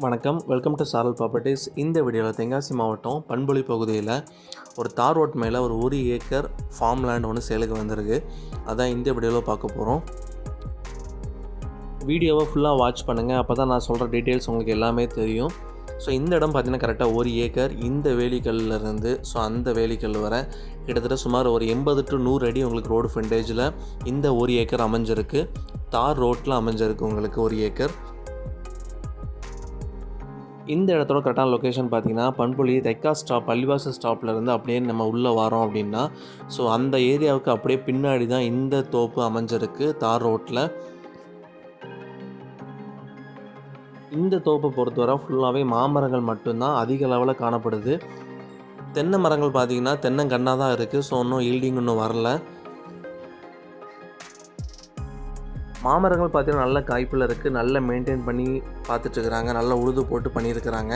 வணக்கம். Welcome to சாரல் properties இந்த வீடியோவில் தென்காசி மாவட்டம் பண்பொழி பகுதியில் ஒரு தார் ரோட் மேலே ஒரு ஒரு ஏக்கர் ஃபார்ம் லேண்ட் ஒன்று சேலுக்கு வந்திருக்கு. அதான் இந்த வீடியோவில் பார்க்க போகிறோம் வீடியோவை ஃபுல்லாக வாட்ச் பண்ணுங்கள் அப்போ தான் நான் சொல்கிற டீட்டெயில்ஸ் உங்களுக்கு எல்லாமே தெரியும். ஸோ இந்த இடம் பார்த்தீங்கன்னா கரெக்டாக ஒரு ஏக்கர். இந்த வேலிக்கல்ல இருந்து ஸோ அந்த வேலிக்கல் வர கிட்டத்தட்ட சுமார் ஒரு எண்பது டு நூறு அடி உங்களுக்கு ரோடு ஃப்ரண்டேஜில் இந்த ஒரு ஏக்கர் அமைஞ்சிருக்கு. தார் ரோட்டில் அமைஞ்சிருக்கு உங்களுக்கு ஒரு ஏக்கர். இந்த இடத்தோட கரெக்டான லொக்கேஷன் பார்த்தீங்கன்னா பண்புலி தெக்கா ஸ்டாப் பள்ளிவாசல் ஸ்டாப்லேருந்து அப்படியே நம்ம உள்ளே வரோம் அப்படின்னா ஸோ அந்த ஏரியாவுக்கு அப்படியே பின்னாடி தான் இந்த தோப்பு அமைஞ்சிருக்கு தார் ரோட்டில் இந்த தோப்பை பொறுத்தவரை ஃபுல்லாகவே மாமரங்கள் மட்டும்தான் அதிக அளவில் காணப்படுது. தென்னை மரங்கள் பார்த்திங்கன்னா தென்னங்கன்னாக தான் இருக்குது ஸோ இன்னும் ஈல்டிங் இன்னும் வரல. மாமரங்கள் பார்த்திங்கன்னா நல்ல காய்ப்பில் இருக்குது நல்ல மெயின்டைன் பண்ணி பார்த்துட்ருக்குறாங்க நல்ல உழுது போட்டு பண்ணியிருக்கிறாங்க.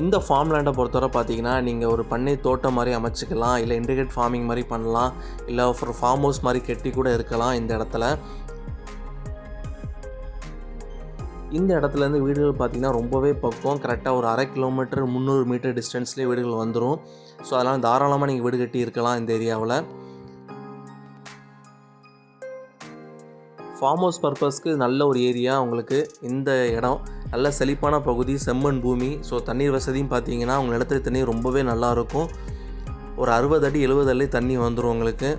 இந்த ஃபார்ம் லேண்டை பொறுத்தவரை பார்த்தீங்கன்னா நீங்கள் ஒரு பண்ணை தோட்டம் மாதிரி அமைச்சிக்கலாம். இல்லை இன்டிகிரேட் ஃபார்மிங் மாதிரி பண்ணலாம். இல்லை ஒரு ஃபார்ம் ஹவுஸ் மாதிரி கட்டி கூட இருக்கலாம் இந்த இடத்துல. இந்த இடத்துலேருந்து வீடுகள் பார்த்திங்கன்னா ரொம்பவே பக்கம். கரெக்டாக ஒரு அரை கிலோமீட்டர் முந்நூறு மீட்டர் டிஸ்டன்ஸ்லேயே வீடுகள் வந்துடும் ஸோ அதனால் தாராளமாக நீங்கள் வீடு கட்டி இருக்கலாம் இந்த ஏரியாவில் ஃபார்ம் ஹவுஸ் பர்பஸ்க்கு நல்ல ஒரு ஏரியா உங்களுக்கு இந்த இடம். நல்ல செழிப்பான பகுதி செம்மண் பூமி. ஸோ தண்ணீர் வசதியும் பார்த்தீங்கன்னா உங்கள் நிலத்துல தண்ணி ரொம்பவே நல்லாயிருக்கும் ஒரு அறுபது அடி எழுபது அடி தண்ணி வந்துடும் உங்களுக்கு.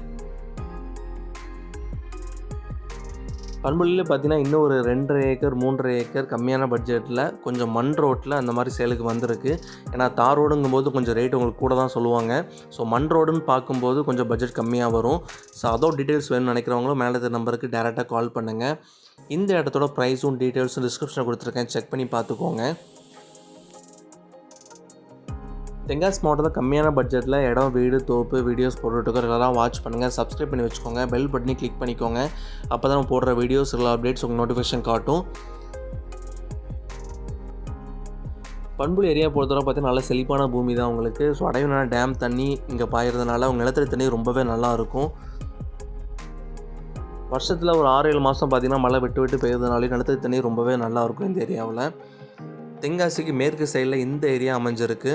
பண்புலியில் பார்த்தீங்கன்னா இன்னும் ஒரு ரெண்டரை ஏக்கர் மூன்றரை ஏக்கர் கம்மியான பட்ஜெட்டில் கொஞ்சம் மண் ரோட்டில் அந்த மாதிரி சேலுக்கு வந்திருக்கு. ஏன்னா தார் ரோடுங்கும் போது கொஞ்சம் ரேட் உங்களுக்கு கூட தான் சொல்லுவாங்க. ஸோ மண் ரோடுன்னு பார்க்கும்போது கொஞ்சம் பட்ஜெட் கம்மியாக வரும். ஸோ அதோ டீட்டெயில்ஸ் வேணும்னு நினைக்கிறவங்களும் மேலே இருக்க நம்பருக்கு டேரெக்டாக கால் பண்ணுங்கள் இந்த இடத்தோட ப்ரைஸும் டீட்டெயில்ஸும் டிஸ்கிரிப்ஷனில் கொடுத்துருக்கேன். செக் பண்ணி பார்த்துக்கோங்க. தென்காசி மாவட்டத்தில் கம்மியான பட்ஜெட்டில் இடம் வீடு தோப்பு வீடியோஸ் போட்டுருக்கோம் இதெல்லாம் வாட்ச் பண்ணுங்கள் சப்ஸ்கிரைப் பண்ணி வச்சுக்கோங்க. பெல் பட்டனி கிளிக் பண்ணிக்கோங்க. அப்போ தான் நம்ம போடுற வீடியோஸ் எல்லா அப்டேட்ஸ் உங்களுக்கு நோட்டிஃபிகேஷன் காட்டும். பண்புலி ஏரியா பொறுத்தவரை பார்த்தீங்கன்னா நல்ல செழிப்பான பூமி தான் உங்களுக்கு. ஸோ அடைவனான டேம் தண்ணி இங்கே பாயிறதுனால உங்கள் நிலத்தடி தண்ணி ரொம்பவே நல்லா இருக்கும். வருஷத்தில் ஒரு ஆறு ஏழு மாதம் பார்த்தீங்கன்னா மழை விட்டு விட்டு பெய்யறதுனாலே நிலத்தடி தண்ணி ரொம்பவே நல்லாயிருக்கும் இந்த ஏரியாவில் தென்காசிக்கு மேற்கு சைடில் இந்த ஏரியா அமைஞ்சிருக்கு.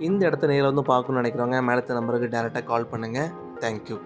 இந்த இடத்த நேரில் வந்து பார்க்கணும்னு நினைக்கிறவங்க மேலத்த நம்பருக்கு டேரெக்டாக கால் பண்ணுங்கள் தேங்க்யூ